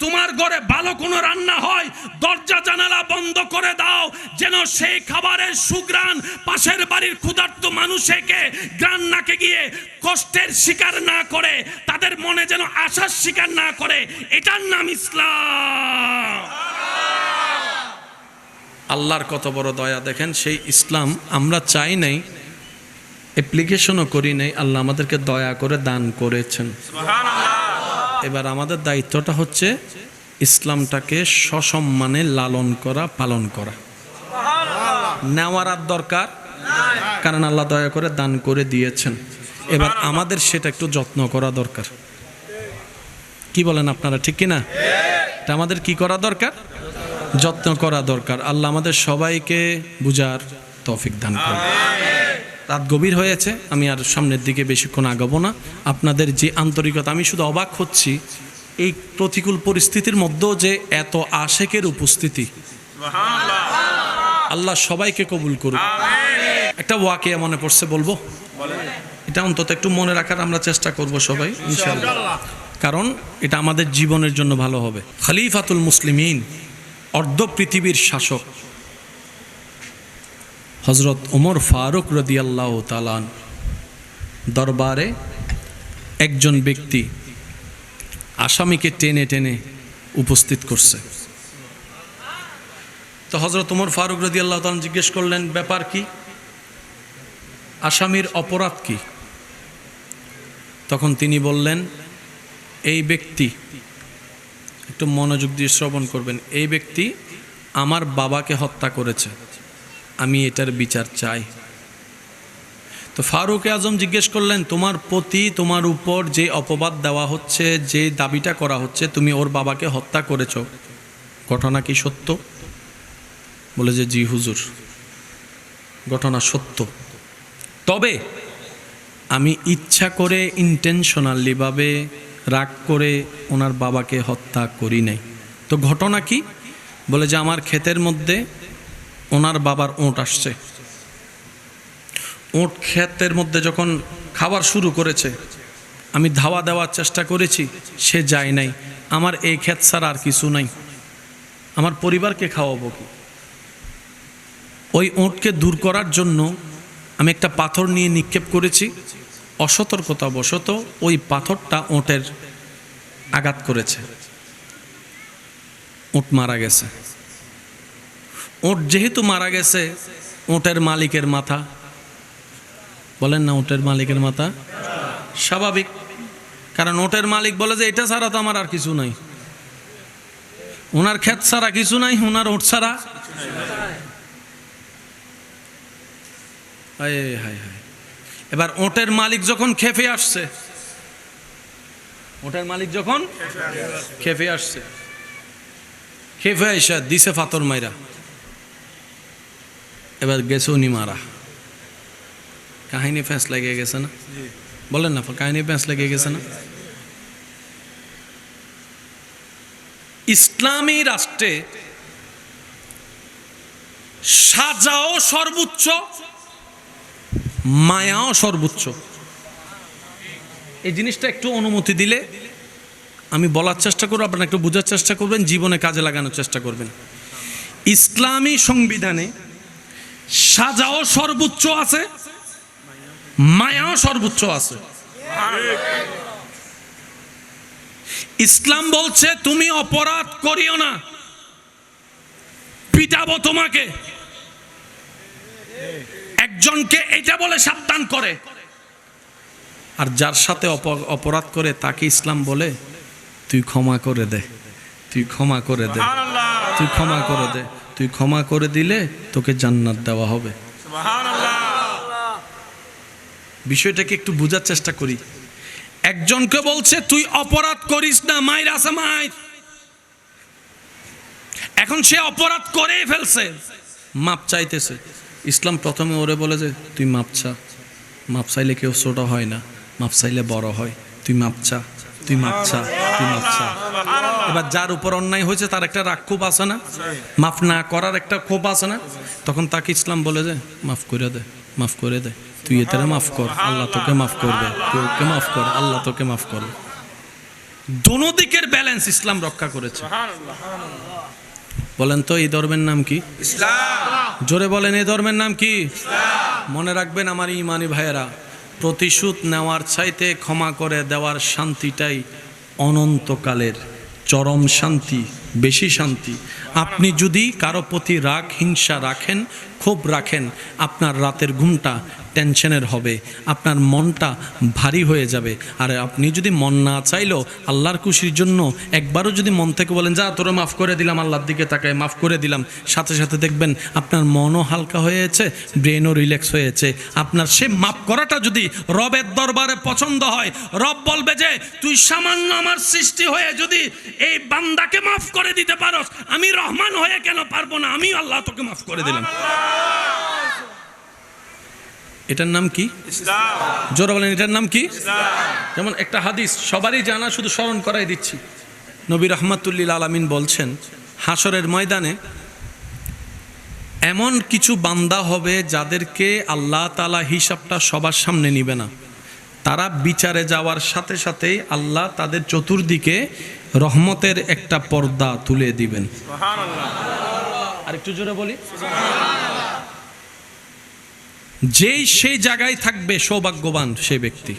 তোমার ঘরে ভালো কোনো রান্না হয়, দরজা জানালা বন্ধ করে দাও, যেন সেই খাবারের সুগ্রাণ পাশের বাড়ির ক্ষুধার্ত মানুষকে গ্রান নাকে গিয়ে কষ্টের শিকার না করে, তাদের মনে যেন আশার শিকার না করে। এটার নাম ইসলাম। আল্লাহর কত বড় দয়া। দেখেন, সেই ইসলাম আমরা চাই নাই অ্যাপ্লিকেশনও করি নাই, আল্লাহ আমাদেরকে দয়া করে দান করেছেন। এবার আমাদের দায়িত্বটা হচ্ছে ইসলামটাকে সসম্মানে লালন করা, পালন করা। নেওয়ার আর দরকার, কারণ আল্লাহ দয়া করে দান করে দিয়েছেন। এবার আমাদের সেটা একটু যত্ন করা দরকার। কি বলেন আপনারা, ঠিক কি না এটা আমাদের কি করা দরকার? যত্ন করা দরকার। আল্লাহ আমাদের সবাইকে বুঝার তৌফিক দান করুন। রাত গভীর হয়েছে আমি আর সামনের দিকে বেশিক্ষণ আগাবো না। আপনাদের যে আন্তরিকতা আমি শুধু অবাক হচ্ছি এই প্রতিকূল পরিস্থিতির মধ্যেও যে এত আশেকের উপস্থিতি। আল্লাহ সবাইকে কবুল করুক। একটা ওয়াকে মনে পড়ছে বলব? এটা অন্তত একটু মনে রাখার আমরা চেষ্টা করব সবাই ইনশাআল্লাহ। কারণ এটা আমাদের জীবনের জন্য ভালো হবে। খলিফাতুল মুসলিমিন অর্ধ পৃথিবীর শাসক। হজরত ওমর ফারুক রদিয়াল্লাহ তালান দরবারে একজন ব্যক্তি আসামিকে টেনে টেনে উপস্থিত করছে। তো হজরত ওমর ফারুক রদিয়াল্লাহ তালান জিজ্ঞেস করলেন, ব্যাপার কি? আসামির অপরাধ কি? তখন তিনি বললেন, এই ব্যক্তি একটু মনোযোগ দিয়ে শ্রবণ করবেন, এই ব্যক্তি আমার বাবাকে হত্যা করেছে। আমি এটার বিচার চাই। তো ফারুক আজম জিজ্ঞেস করলেন, তোমার প্রতি তোমার উপর যে অপবাদ দেওয়া হচ্ছে, যে দাবিটা করা হচ্ছে, তুমি ওর বাবাকে হত্যা করেছ। ঘটনা কি সত্য? বলে যে, জি হুজুর, ঘটনা সত্য। তবে আমি ইচ্ছা করে ইন্টেনশনালিভাবে রাগ করে ওনার বাবাকে হত্যা করি নাই। তো ঘটনা কি? বলে যে, আমার ক্ষেতের মধ্যে ওনার বাবার ওঁট আসছে। ওঁট ক্ষেতের মধ্যে যখন খাবার শুরু করেছে, আমি ধাওয়া দেওয়ার চেষ্টা করেছি, সে যায় নাই। আমার এই ক্ষেত ছাড়া আর কিছু নাই। আমার পরিবারকে খাওয়াবো কি? ওই ওঁটকে দূর করার জন্য আমি একটা পাথর নিয়ে নিক্ষেপ করেছি। অসতর্কতা বশত ওই পাথরটা ওঁটের আঘাত করেছে। ওঁট মারা গেছে। ওঁট যেহেতু মারা গেছে ওঁটের মালিকের মাথা। বলেন না ওঁটের মালিকের মাথা? স্বাভাবিক। কারণ ওঁটের মালিক বলে যে, এটা ছাড়া তো আমার আর কিছু নাই। ওনার ক্ষেত ছাড়া কিছু নাই ওনার ওট ছাড়া হায় হায় এবার ওটের মালিক যখন খেপে আসছে ওটের মালিক যখন খেপে আসছে খেপে আইসা দিছে ফাতর মাইরা। এবার গেছে উনি মারা কাহিনী ফ্যাঁস লেগে গেছে না? বলেন না কাহিনী ফ্যাঁস লেগে গেছে না? ইসলামী রাষ্ট্রে সাজাও সর্বোচ্চ মায়াও সর্বোচ্চ। এই জিনিসটা একটু অনুমতি দিলে আমি বলার চেষ্টা করব আপনারা একটু বোঝার চেষ্টা করবেন জীবনে কাজে লাগানোর চেষ্টা করবেন। ইসলামী সংবিধানে সাজাও সর্বোচ্চ আছে মায়াও সর্বোচ্চ আছে। ইসলাম বলছে তুমি অপরাধ করিও না পিটাবো তোমাকে। একজনকে এটা বলে সাবধান করে। আর যার সাথে অপ- অপরাধ করে তাকে ইসলাম বলে তুই ক্ষমা করে দে তুই ক্ষমা করে দে তুই ক্ষমা করে দে। তুই ক্ষমা করে দিলে তোকে জান্নাত দেওয়া হবে। বিষয়টাকে একটু বোঝার চেষ্টা করি। একজনকে বলছে তুই অপরাধ করিস না মায়ের আছে মায়ের এখন সে অপরাধ করেই ফেলছে। মাপ চাইতেছে। ইসলাম প্রথমে ওরে বলে যে তুই মাপ চা। মাপ চাইলে কেউ ছোট হয় না মাপ চাইলে বড় হয়। তুই মাপ চা। তুই তুই মাপ এবার যার উপর অন্যায় হয়েছে তার একটা রাগ ক্ষোভ আছে না? মাফ না করার একটা ক্ষোভ আছে না? তখন তাকে ইসলাম বলে যে মাফ করে দে মাফ করে দে। তুই এতে মাফ কর আল্লাহ তোকে মাফ করবে। তুই ওকে মাফ কর আল্লাহ তোকে মাফ করবে। দোনো দিকের ব্যালেন্স ইসলাম রক্ষা করেছে। বলেন তো এই ধর্মের নাম কি? জোরে বলেন এই ধর্মের নাম কি? মনে রাখবেন আমার ইমানি ভাইয়েরা প্রতিশোধ নেওয়ার চাইতে ক্ষমা করে দেওয়ার শান্তিটাই অনন্তকালের চরম শান্তি, বেশি শান্তি। আপনি যদি কারও প্রতি রাগ, হিংসা রাখেন, ক্ষোভ রাখেন, আপনার রাতের ঘুমটা টেনশনের হবে, আপনার মনটা ভারী হয়ে যাবে। আর আপনি যদি মন না চাইলেও আল্লাহর খুশির জন্য একবারও যদি মন থেকে বলেন, যা, তোরা মাফ করে দিলাম, আল্লাহর দিকে তাকায়, মাফ করে দিলাম। সাথে সাথে দেখবেন আপনার মনও হালকা হয়েছে ব্রেনও রিল্যাক্স হয়েছে। আপনার সে মাফ করাটা যদি রবের দরবারে পছন্দ হয়, রব বলবে যে, তুই সামান্য আমার সৃষ্টি হয়ে যদি এই বান্দাকে মাফ করে দিতে পারস, আমি রহমান হয়ে কেন পারব না? আমি আল্লাহ তোকে মাফ করে দিলাম। এটার নাম কি? জোরে বলেন এটার নাম কি? যেমন একটা হাদিস সবারই জানা শুধু স্মরণ করাই দিচ্ছি। নবী রহমাতুল্লিল আলামিন বলছেন হাসরের ময়দানে এমন কিছু বান্দা হবে যাদেরকে আল্লাহ তালা হিসাবটা সবার সামনে নিবে না। তারা বিচারে যাওয়ার সাথে সাথেই আল্লাহ তাদের চতুর্দিকে রহমতের একটা পর্দা তুলে দিবেন। আর একটু জোরে বলি। যেই সেই জায়গায় থাকবে সৌভাগ্যবান সে ব্যক্তি।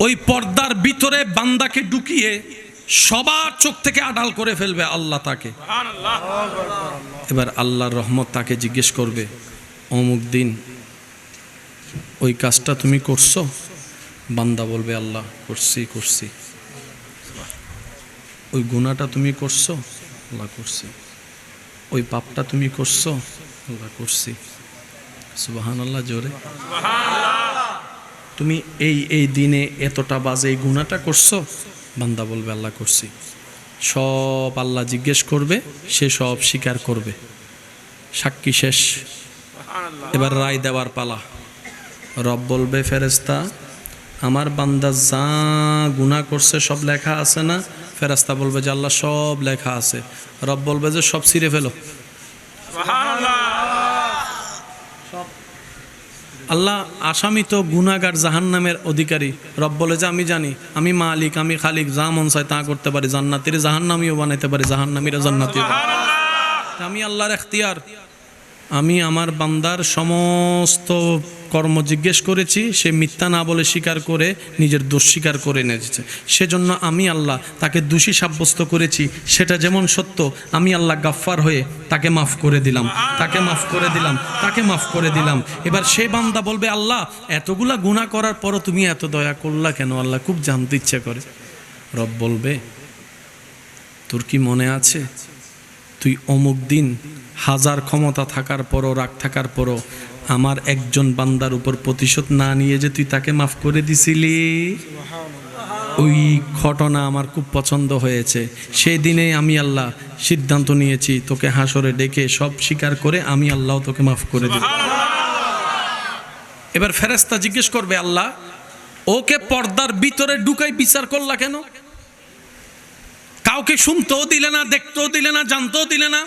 ওই পর্দার ভিতরে বান্দাকে ঢুকিয়ে সবার চোখ থেকে আড়াল করে ফেলবে আল্লাহ তাকে। এবার আল্লাহর রহমত তাকে জিজ্ঞেস করবে, অমুক দিন ওই কাজটা তুমি করছ? বান্দা বলবে, আল্লাহ, করছি করছি। ওই গুণাটা তুমি করছ? আল্লাহ, করছি। ওই পাপটা তুমি করছ? আল্লাহ করছি। সুবাহান আল্লাহ জোরে। তুমি এই এই দিনে এতটা বাজে এই গুণাটা করছ? বান্দা বলবে, আল্লাহ করছি। সব আল্লাহ জিজ্ঞেস করবে, সে সব স্বীকার করবে। সাক্ষী শেষ। এবার রায় দেওয়ার পালা। রব বলবে ফেরেস্তা আমার বান্দা যা গুণা করছে, সব লেখা আছে না? ফেরেস্তা বলবে যে, আল্লাহ সব লেখা আছে। রব বলবে যে, সব ছিঁড়ে ফেলো। আল্লাহ আসামি তো গুনাগার জাহান নামের অধিকারী। রব বলে যে, আমি জানি, আমি মালিক, আমি খালিক, যা মন চায় তা করতে পারি। জান্নাতির জাহান নামিও বানাইতে পারি জাহান নামিরা জান্নাতি আমি আল্লাহর এখতিয়ার। আমি আমার বান্দার সমস্ত কর্ম জিজ্ঞেস করেছি, সে মিথ্যা না বলে স্বীকার করে নিজের দোষ স্বীকার করে এনেছে। সেজন্য আমি আল্লাহ তাকে দোষী সাব্যস্ত করেছি, সেটা যেমন সত্য, আমি আল্লাহ গাফফার হয়ে তাকে মাফ করে দিলাম, তাকে মাফ করে দিলাম, তাকে মাফ করে দিলাম। এবার সে বান্দা বলবে, আল্লাহ, এতগুলা গুণা করার পরও তুমি এত দয়া করলা কেন? আল্লাহ খুব জানতে ইচ্ছে করে। রব বলবে, তোর কি মনে আছে? তুই অমুক দিন হাজার ক্ষমতা থাকার পরও, রাগ থাকার পরও আমার একজন বান্দার উপর প্রতিশোধ না নিয়ে যে তুই তাকে মাফ করে দিছিলি? ওই ঘটনা আমার খুব পছন্দ হয়েছে। সেই দিনে আমি আল্লাহ সিদ্ধান্ত নিয়েছি তোকে হাসরে ডেকে সব স্বীকার করে আমি আল্লাহ তোকে মাফ করে দিই এবার ফেরেস্তা জিজ্ঞেস করবে আল্লাহ ওকে পর্দার ভিতরে ঢুকাই বিচার করলা কেন? কাউকে শুনতেও দিলে না দেখতেও দিলে না জানতেও দিলে না।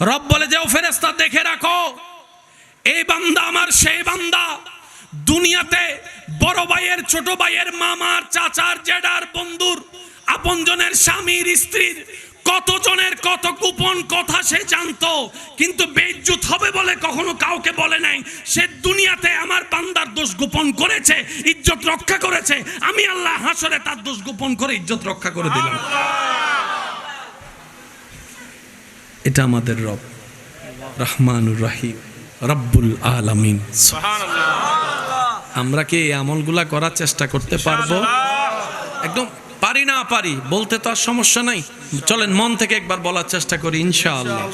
রব বলে যাও ফেরেস্তা দেখে রাখো। এই বান্দা আমার সেই বান্দা। দুনিয়াতে বড় ভাইয়ের ছোট ভাইয়ের মামার চাচার জেডার বন্ধুর আপনজনের স্বামীর স্ত্রীর কতজনের কত গোপন কথা সে জানতো কিন্তু বেজ্জুত হবে বলে কখনো কাউকে বলে নাই। সে দুনিয়াতে আমার বান্দার দোষ গোপন করেছে ইজ্জত রক্ষা করেছে। আমি আল্লাহ হাসরে তার দোষ গোপন করে ইজ্জত রক্ষা করে দিলাম। এটা আমাদের রব রহমানুর রাহিম। রব্বুল আলামিন। আমরা কি এই আমলগুলা করার চেষ্টা করতে পারব? একদম পারি না পারি বলতে তো আর সমস্যা নাই। চলেন মন থেকে একবার বলার চেষ্টা করি ইনশাআল্লাহ।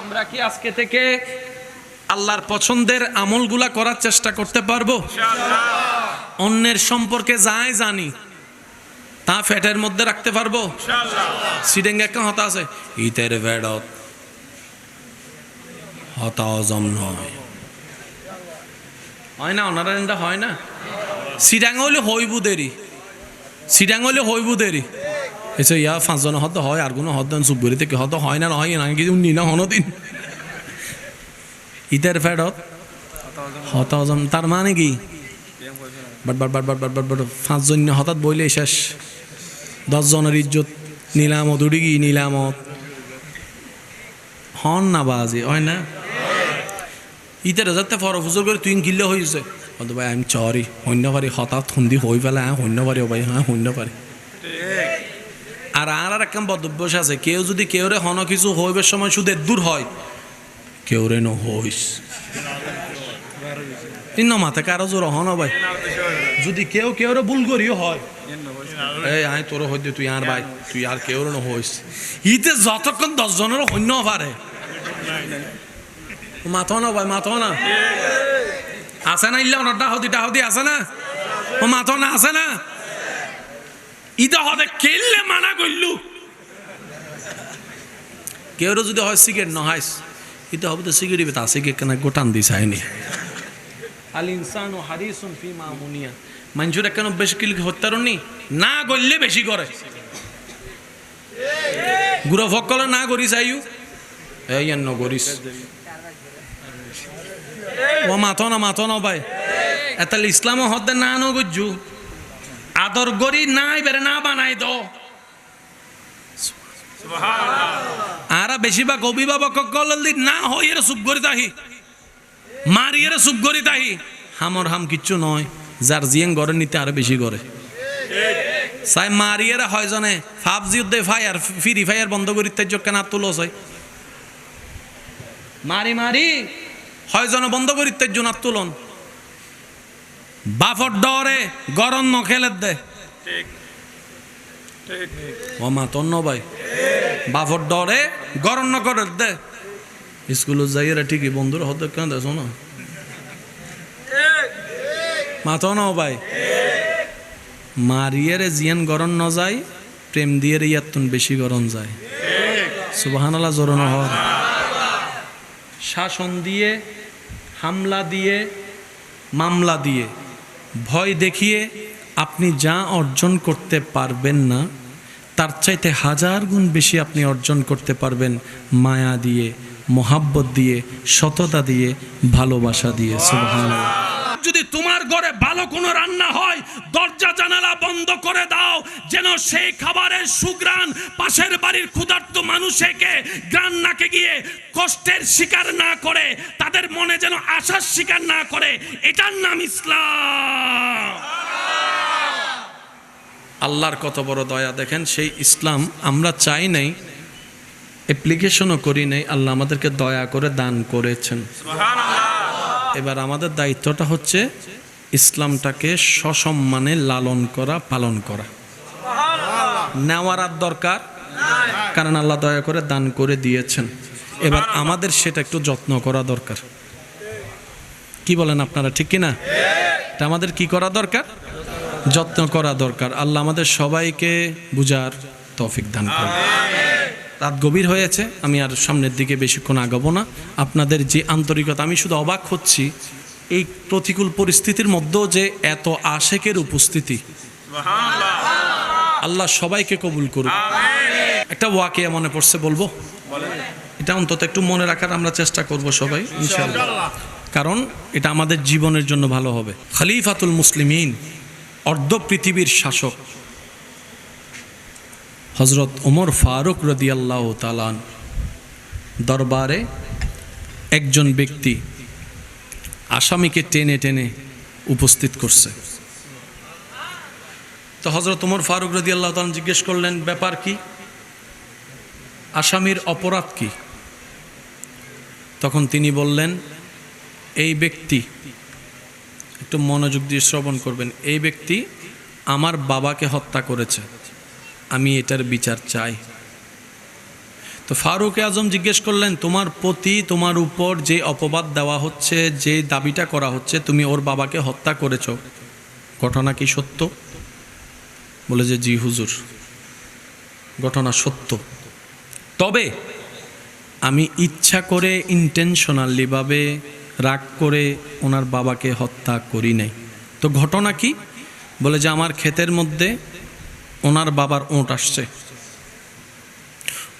আমরা কি আজকে থেকে আল্লাহর পছন্দের আমলগুলা করার চেষ্টা করতে পারব? অন্যের সম্পর্কে যাই জানি তা ফ্যাটের মধ্যে রাখতে পারব? সিডেঙ্গে একটা হতা আছে ইতের ভেড়ত হতা অজম নয় হয় না ওনারা এটা হয় না? সিডাং হইলে হইবু দেরি। সিডাং হইলে হইবু দেরি। এসে ইয়া পাঁচজন হদ হয় আর কোনো হদ চুপগুড়ি থেকে হদ হয় না নহয় না কিছু নি না হনো দিন। ইতের ফেডত হত তার মানে কি? But but but but but but but পাঁচজন হঠাৎ বইলে শেষ। দশজনের ইজ্জত নিলামত উড়ি গি নিলামত। হন না বাজি হয় না? ইতে যাতে ফরফুজর করে তুই কিনলে হয়েছে হয়তো ভাই, আমি চরি। শূন্য পারি হঠাৎ খুন্দি হই পেলে হ্যাঁ শূন্য পারি ভাই হ্যাঁ শূন্য পারি আর আর আর একখান বদভ্যাস আছে, কেউ যদি কেউ রে হন কিছু হইবার সময় শুধু দূর হয় কেউ রে ন হইস। তিন মাথা কারও জোর হন ভাই। যদি কেউ কেউ রে ভুল করিও হয়, এই, আয়, তোর হইতে তুই আর, ভাই, তুই আর কেউ ন হইস। ইতে যতক্ষণ দশ জনের হন্য পারে। মাথো না ভাই মাথো না আছে না ইল্লা অনার ডাহদি ডাহদি আছে না? ও মাথো না আছে না? ইটা হতে কেললে মানা করলু কেউ যদি হয় সিগারেট নহাইস ইটা হবে তো সিগারেট তা সিগারেট কেন গোটান দিস আইনি আল ইনসান হারিসুন ফি মামুনিয়া মানুষের কেন বেশি কিল হত্যারণি না করলে বেশি করে। গুড়া ফকলে না করিস আইউ এই ন করিস। ও মাথো না মাথো না ভাই। এতাল ইসলাম হদ্দে না নো গজ্জু আদর গরি নাই বেরে না বানাই দো। আরা বেশিরভাগ অভিভাবক কলদি না হই এর সুপ করি তাহি। মারি এর সুপ করি তাহি। হামর হাম কিচ্ছু নয়, যার জিয়েং গড়ে নিতে আরও বেশি করে সাই মারিয়েরা হয় জনে ফাবজি উদ্দে ফায়ার ফ্রি ফায়ার বন্ধ করি তাই কেন তুলো মারি মারি। হয় জন বন্ধ করি তাই জন্য তুলন বাফর ডরে গরম ন খেলে দে। ও মা তন্ন ভাই। বাফর ডরে গরম ন করে দে। স্কুলে যাইয়েরা ঠিকই বন্ধুরা হতে কেন দেশ না? মাথো ন ভাই। মারিয়েরে জিয়ান গরম ন যায় প্রেম দিয়ে ইয়াতুন বেশি গরম যায়। সুবাহানাল্লাহ জোরন হওয়ার শাসন দিয়ে হামলা দিয়ে, মামলা দিয়ে। ভয় দেখিয়ে আপনি যা অর্জন করতে পারবেন না, তার চাইতে হাজার গুণ বেশি আপনি অর্জন করতে পারবেন মায়া দিয়ে, মোহাব্বত দিয়ে, সততা দিয়ে, ভালোবাসা দিয়ে। যদি তোমার ঘরে ভালো কোনো রান্না হয় দরজা জানালা বন্ধ করে দাও যেন সেই খাবারের সুগ্রাণ পাশের বাড়ির ক্ষুধার্ত মানুষকে গ্রান নাকে গিয়ে কষ্টের শিকার না করে তাদের মনে যেন আশার শিকার না করে। এটার নাম ইসলাম। আল্লাহর কত বড় দয়া। দেখেন সেই ইসলাম আমরা চাই নাই অ্যাপ্লিকেশনও করি নাই আল্লাহ আমাদেরকে দয়া করে দান করেছেন। এবার আমাদের দায়িত্বটা হচ্ছে ইসলামটাকে সসম্মানে লালন করা, পালন করা। নেওয়ার আর দরকার? কারণ আল্লাহ দয়া করে দান করে দিয়েছেন। এবার আমাদের সেটা একটু যত্ন করা দরকার। কি বলেন আপনারা, ঠিক কি না এটা আমাদের কি করা দরকার? যত্ন করা দরকার। আল্লাহ আমাদের সবাইকে বুঝার তৌফিক দান করে রাত গভীর হয়েছে, আমি আর সামনের দিকে বেশিক্ষণ আগাবো না। আপনাদের যে আন্তরিকতা, আমি শুধু অবাক হচ্ছি এই প্রতিকূল পরিস্থিতির মধ্যেও যে এত আশেকের উপস্থিতি। আল্লাহ সবাইকে কবুল করুক। একটা ওয়াকে মনে পড়ছে বলব? এটা অন্তত একটু মনে রাখার আমরা চেষ্টা করব সবাই ইনশাআল্লাহ। কারণ এটা আমাদের জীবনের জন্য ভালো হবে। খলিফাতুল মুসলিমিন অর্ধ পৃথিবীর শাসক। হজরত ওমর ফারুক রদিয়াল্লাহ তালান দরবারে একজন ব্যক্তি আসামিকে টেনে টেনে উপস্থিত করছে। তো হজরত ওমর ফারুক রদিয়াল্লাহ তালান জিজ্ঞেস করলেন, ব্যাপার কি? আসামির অপরাধ কি? তখন তিনি বললেন, এই ব্যক্তি একটু মনোযোগ দিয়ে শ্রবণ করবেন, এই ব্যক্তি আমার বাবাকে হত্যা করেছে। আমি এটার বিচার চাই। তো ফারুক আজম জিজ্ঞেস করলেন, তোমার প্রতি তোমার উপর যে অপবাদ দেওয়া হচ্ছে, যে দাবিটা করা হচ্ছে, তুমি ওর বাবাকে হত্যা করেছ। ঘটনা কি সত্য? বলে যে, জি হুজুর, ঘটনা সত্য। তবে আমি ইচ্ছা করে ইন্টেনশনালিভাবে রাগ করে ওনার বাবাকে হত্যা করি নাই। তো ঘটনা কি? বলে যে, আমার ক্ষেতের মধ্যে ওনার বাবার ওঁট আসছে।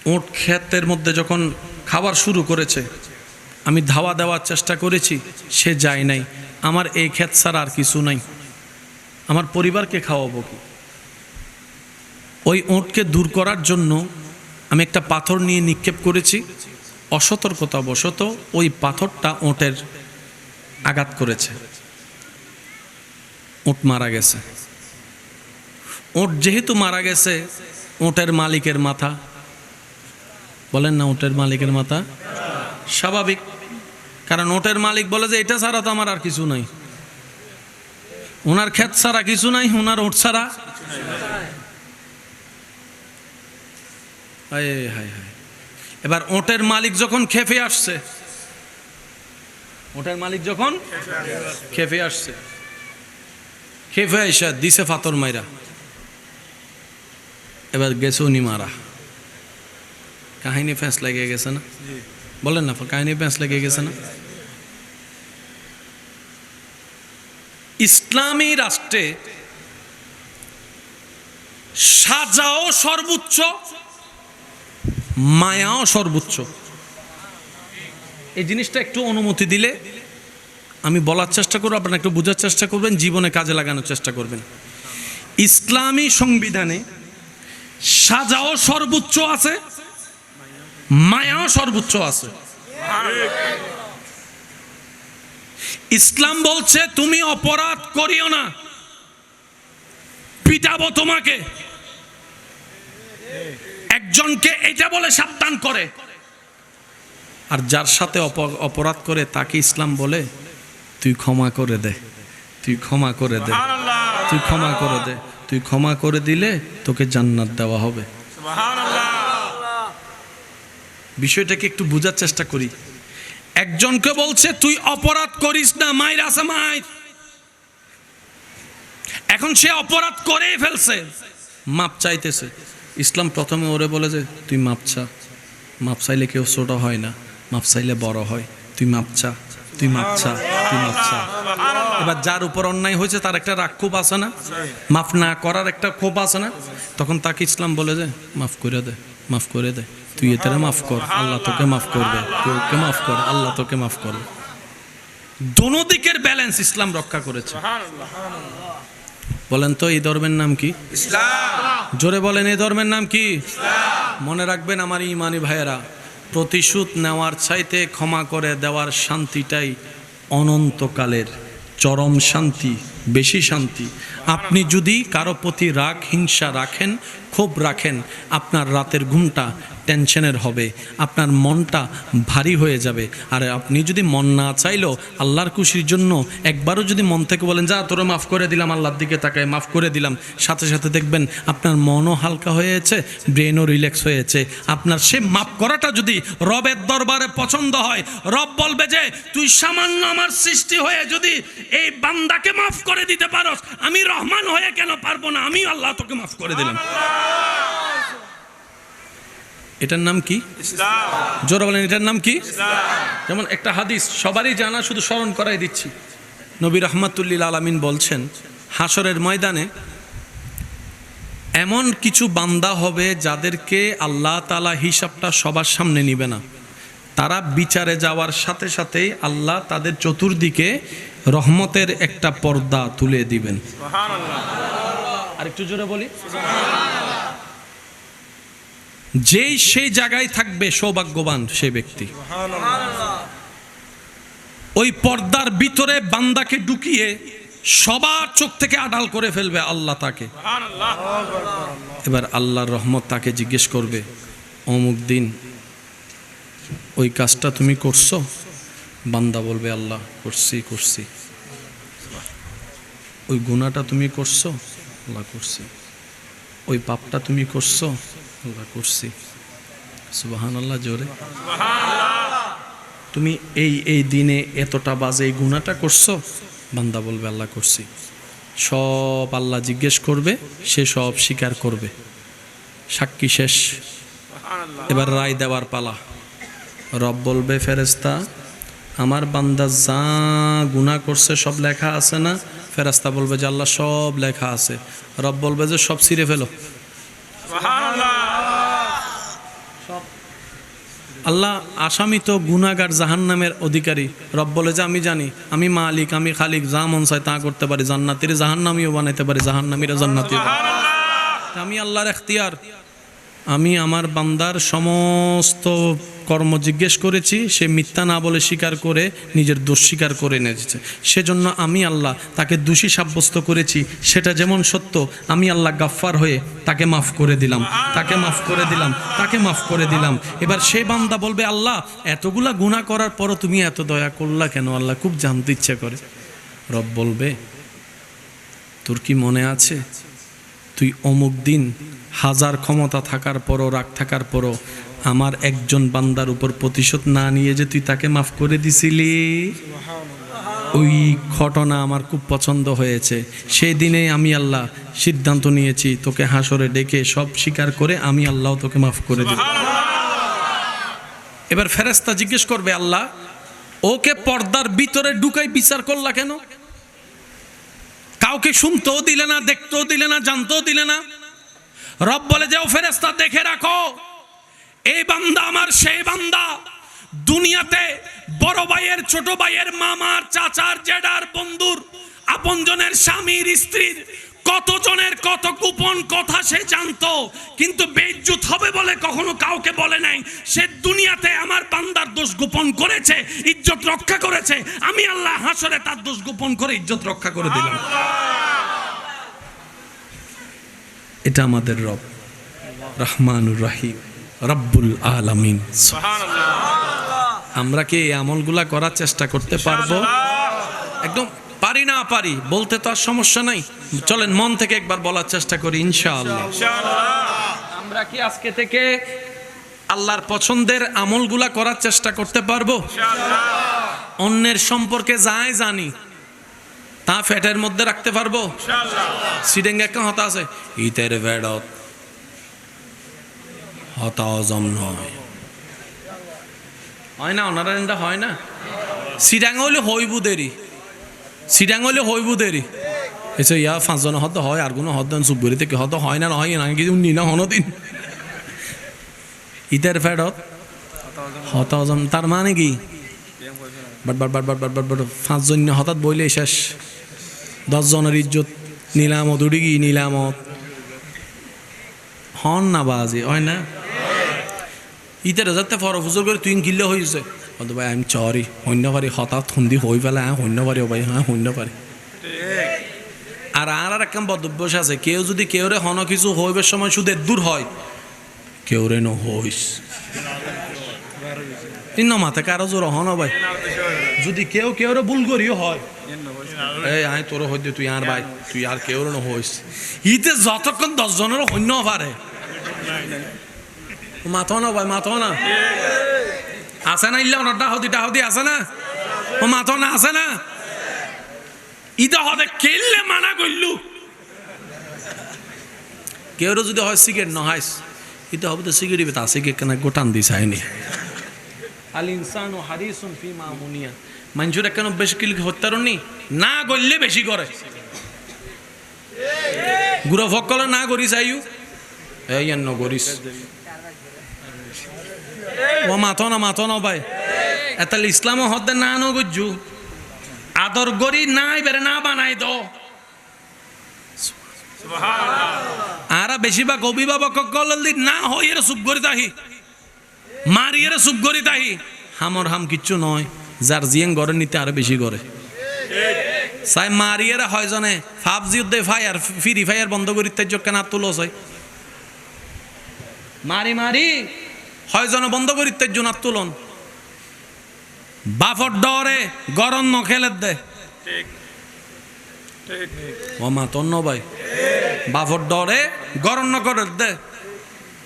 ওঁট ক্ষেতের মধ্যে যখন খাবার শুরু করেছে, আমি ধাওয়া দেওয়ার চেষ্টা করেছি, সে যায় নাই। আমার এই ক্ষেত ছাড়া আর কিছু নাই। আমার পরিবারকে খাওয়াবো কি? ওই ওঁটকে দূর করার জন্য আমি একটা পাথর নিয়ে নিক্ষেপ করেছি। অসতর্কতা বশত ওই পাথরটা ওঁটের আঘাত করেছে। ওঁট মারা গেছে। ওঁট যেহেতু মারা গেছে, ওঁটের মালিকের মাথা বলেন না ওঁটের মালিকের মাথা? স্বাভাবিক। কারণ ওটের মালিক বলে যে, এটা ছাড়া তো আমার আর কিছু নাই। ওনার ক্ষেত ছাড়া কিছু নাই, ওনার ওট ছাড়া হায় হায় এবার ওটের মালিক যখন খেপে আসছে, ওটের মালিক যখন খেপে আসছে খেপে আইসা দিছে ফাতর মাইরা। এবার গেছে উনি মারা। কাহিনী ফ্যাঁস লেগে গেছে না? বলেন না, কাহিনী প্যাঁচ লেগে গেছে না? ইসলামী রাষ্ট্রে সাজাও সর্বোচ্চ, মায়াও সর্বোচ্চ। এই জিনিসটা একটু অনুমতি দিলে আমি বলার চেষ্টা করব, আপনারা একটু বোঝার চেষ্টা করবেন, জীবনে কাজে লাগানোর চেষ্টা করবেন। ইসলামী সংবিধানে সাজাও সর্বোচ্চ আছে মায়াও সর্বোচ্চ আছে। ইসলাম বলছে তুমি অপরাধ করিও না। পিটাবো তোমাকে। একজনকে এটা বলে সাবধান করে। আর যার সাথে অপরাধ করে তাকে ইসলাম বলে তুই ক্ষমা করে দে। তুই ক্ষমা করে দে। তুই ক্ষমা করে দে। তুই ক্ষমা করে দিলে তোকে জান্নাত দেওয়া হবে। বিষয়টাকে একটু বোঝার চেষ্টা করি। একজনকে বলছে, তুই অপরাধ করিস না মায়ের আছে মায়ের এখন সে অপরাধ করে ফেলছে। মাপ চাইতেছে। ইসলাম প্রথমে ওরে বলে যে, তুই মাপ চা। মাপ চাইলে কেউ ছোট হয় না, মাপ চাইলে বড় হয়। তুই মাপ চা, তুই মাপ চা, তুই মাপ চা। এবার যার উপর অন্যায় হয়েছে, তার একটা রাগ ক্ষোভ আছে না? মাফ না করার একটা ক্ষোভ আছে না? তখন তাকে ইসলাম বলে যে, মাফ করে দে, মাফ করে দে। তুই এটারে মাফ কর, আল্লাহ তোকে মাফ করবে। তুই মাফ কর, আল্লাহ তোকে মাফ করবে। দোনো দিকের ব্যালেন্স ইসলাম রক্ষা করেছে। বলেন তো, এই ধর্মের নাম কি? জোরে বলেন, এই ধর্মের নাম কি? মনে রাখবেন আমার ইমানি ভাইয়েরা, প্রতিশোধ নেওয়ার চাইতে ক্ষমা করে দেওয়ার শান্তিটাই অনন্তকালের চরম শান্তি, বেশি শান্তি। আপনি যদি কারও প্রতি রাগ, হিংসা রাখেন, ক্ষোভ রাখেন, আপনার রাতের ঘুমটা টেনশনের হবে, আপনার মনটা ভারী হয়ে যাবে। আর আপনি যদি মন না চাইলেও আল্লাহর খুশির জন্য একবারও যদি মন থেকে বলেন, যা, তোরা মাফ করে দিলাম, আল্লাহর দিকে তাকায়, মাফ করে দিলাম। সাথে সাথে দেখবেন আপনার মনও হালকা হয়েছে ব্রেনও রিল্যাক্স হয়েছে। আপনার সে মাফ করাটা যদি রবের দরবারে পছন্দ হয়, রব বলবে যে, তুই সামান্য আমার সৃষ্টি হয়ে যদি এই বান্দাকে মাফ করে দিতে পারস, আমি রহমান হয়ে কেন পারব না? আমি আল্লাহ তোকে মাফ করে দিলাম। এটার নাম কি? জোরে বলেন এটার নাম কি? যেমন একটা হাদিস সবারই জানা শুধু স্মরণ করাই দিচ্ছি। নবী রহমাতুল্লিল আলামিন বলছেন হাসরের ময়দানে এমন কিছু বান্দা হবে যাদেরকে আল্লাহ তালা হিসাবটা সবার সামনে নিবে না। তারা বিচারে যাওয়ার সাথে সাথেই আল্লাহ তাদের চতুর্দিকে রহমতের একটা পর্দা তুলে দিবেন। আর একটু জোরে বলি। যেই সেই জায়গায় থাকবে সৌভাগ্যবান সে ব্যক্তি। ওই পর্দার ভিতরে বান্দাকে ঢুকিয়ে সবার চোখ থেকে আড়াল করে ফেলবে আল্লাহ তাকে। এবার আল্লাহর রহমত তাকে জিজ্ঞেস করবে, অমুক দিন ওই কাজটা তুমি করছ? বান্দা বলবে, আল্লাহ, করছি করছি। ওই গুণাটা তুমি করছ? আল্লাহ, করছি। ওই পাপটা তুমি করছ? আল্লাহ করছি। সুবাহান আল্লাহ জোরে। তুমি এই এই দিনে এতটা বাজে এই গুণাটা করছ? বান্দা বলবে, আল্লাহ করছি। সব আল্লাহ জিজ্ঞেস করবে, সে সব স্বীকার করবে। সাক্ষী শেষ। এবার রায় দেওয়ার পালা। রব বলবে ফেরেস্তা আমার বান্দা যা গুণা করছে, সব লেখা আছে না? ফেরাস্তা বলবে যে, আল্লাহ সব লেখা আছে। রব বলবে যে, সব ছিঁড়ে ফেলো। আল্লাহ আসামি তো গুনাগার জাহান্নামের অধিকারী। রব বলে যে আমি জানি আমি মালিক আমি খালিক যা মন চায় তা করতে পারি। জান্নাতির জাহান্নামিও বানাইতে পারি জাহান্নামিরা জান্নাতি আমি আল্লাহর এখতিয়ার। আমি আমার বান্দার সমস্ত কর্ম জিজ্ঞেস করেছি, সে মিথ্যা না বলে স্বীকার করে নিজের দোষ স্বীকার করে এনেছে। সেজন্য আমি আল্লাহ তাকে দোষী সাব্যস্ত করেছি, সেটা যেমন সত্য, আমি আল্লাহ গাফফার হয়ে তাকে মাফ করে দিলাম, তাকে মাফ করে দিলাম, তাকে মাফ করে দিলাম। এবার সে বান্দা বলবে, আল্লাহ, এতগুলা গুণা করার পরও তুমি এত দয়া করলা কেন? আল্লাহ খুব জানতে ইচ্ছে করে। রব বলবে, তোর কি মনে আছে? তুই অমুক দিন হাজার ক্ষমতা থাকার পরও, রাগ থাকার পরও আমার একজন বান্দার উপর প্রতিশোধ না নিয়ে যে তুই তাকে মাফ করে দিছিলি? ওই ঘটনা আমার খুব পছন্দ হয়েছে। সেই দিনে আমি আল্লাহ সিদ্ধান্ত নিয়েছি, তোকে হাসরে ডেকে সব স্বীকার করে আমি আল্লাহ তোকে মাফ করে দিব এবার ফেরেস্তা জিজ্ঞেস করবে, আল্লাহ, ওকে পর্দার ভিতরে ঢুকাই বিচার করলা কেন? কাউকে শুনতেও দিলে না, দেখতেও দিলে না, জানতেও দিলে না রব বলে, যাও ফেরেস্তা দেখে রাখো। এই বান্দা আমার, সেই বান্দা। দুনিয়াতে বড় ভাইয়ের, ছোট ভাইয়ের মামার, চাচার জেডার বন্ধুর, আপনজনের স্বামীর, স্ত্রীর, কতজনের কত গোপন কথা সে জানতো, কিন্তু বেজ্জুত হবে বলে কখনো কাউকে বলে নাই। সে দুনিয়াতে আমার বান্দার দোষ গোপন করেছে, ইজ্জত রক্ষা করেছে। আমি আল্লাহ হাসরে তার দোষ গোপন করে ইজ্জত রক্ষা করে দিলাম। এটা আমাদের রব। রহমানুর রাহিম। রব্বুল আলামিন। আমরা কি এই আমলগুলা করার চেষ্টা করতে পারব? একদম পারি না পারি বলতে তো আর সমস্যা নাই। চলেন মন থেকে একবার বলার চেষ্টা করি ইনশাআল্লাহ। আমরা কি আজকে থেকে আল্লাহর পছন্দের আমলগুলা করার চেষ্টা করতে পারব? অন্যের সম্পর্কে যাই জানি তা ফ্যাটের মধ্যে রাখতে পারব? সিডেং একটা হতা আছে। ইতের ভেড়ত হতা নয়। হয় না ওনারা এটা হয় না। সিডাং হইলে হইবু দেরি। সিডাং হইলে হইবু দেরি। এসে ইয়া পাঁচজন হয় আর কোনো হদ চুপ করে থেকে হয় না নহয় না কিছু নি না হনো দিন। ইতের ফেরত হত তার মানে কি? But but but but but but but পাঁচজন হঠাৎ বইলে শেষ। দশজনের ইজ্জত, নিলামত উড়ি গি নিলামত। হন না বাজে, হয় না? ইতের যাতে ফরফুজর করে তুই গিল্লে হয়েছে হয়তো ভাই, আমি চরি। শূন্য পারি হঠাৎ খুন্দি হই পেলাই হ্যাঁ শূন্য পারি ভাই হ্যাঁ শূন্য পারি আর আর আর একটা বদভ্যাস আছে, কেউ যদি কেউরে হন কিছু হইবার সময় শুধু দূর হয়, কেউরে ন হইস। ইন্ন মাথা কারও জোর হন ভাই। যদি কেউ কেউরে ভুল করিও হয় এই আয় তোর হইতে তুই আর ভাই তুই আর কেউ ন হইস। ইতে যতক্ষণ দশ জনেরও হন্য পারে। মাথো না ভাই মাথো না। আছে না ইল্লা ওনার ডাহদি ডাহদি আছে না? ও মাথো না আছে না? ইটা হতে কেললে মানা করলু। কেউ যদি হয় সিগারেট নহাইস এটা হবে তো সিগারেট তা সিগারেট কেন গোটান দিস আইনি। আল ইনসান ও হারিসুন ফি মামুনিয়া মানুষের কেন বেশি কিল হত্যারণি? না করলে বেশি করে। গুড়া ভক্কলে না করিস আইউ এই ন করিস। ও মাথো না মাথো না ভাই এতাল ইসলাম হদ্দে না, ন গজ্জু আদর গরি নাই বেরে না বানাই দো। আরা বেশিরভাগ অভিভাবক কলদি না হই এর সুপ করি তাহি। মারি এর সুপ করি তাহি। হামর হাম কিচ্ছু নয়। যার জিয়েং গড়ে নিতে আরও বেশি করে সাই মারিয়েরা হয় জনে ফাবজি উদ্দে ফায়ার ফ্রি ফায়ার বন্ধ করি তাই কেন তুলো হয় মারি মারি, হয় জন বন্ধ করি তাই জন তুলন। বাফর ডরে, গরম ন খেলে দে। ও মা তন্ন ভাই। বাফর ডরে, গরম ন করে দে।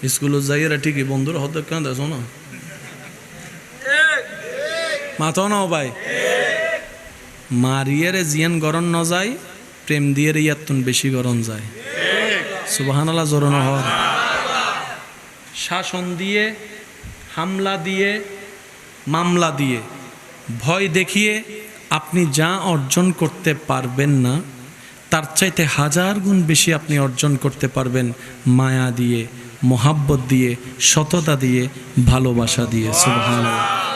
স্কুলে যাইয়েরা ঠিকই বন্ধুরা হতে কেন দেশ না মাথো ন ভাই। মারিয়ারে জিয়ান গরম ন যায়, প্রেম দিয়ে ইয়াতুন বেশি গরম যায়। সুবাহানাল্লাহ জোরন শাসন দিয়ে, হামলা দিয়ে, মামলা দিয়ে, ভয় দেখিয়ে আপনি যা অর্জন করতে পারবেন না, তার চাইতে হাজার গুণ বেশি আপনি অর্জন করতে পারবেন মায়া দিয়ে, মোহাব্বত দিয়ে, সততা দিয়ে, ভালোবাসা দিয়ে, সুবহানাল্লাহ।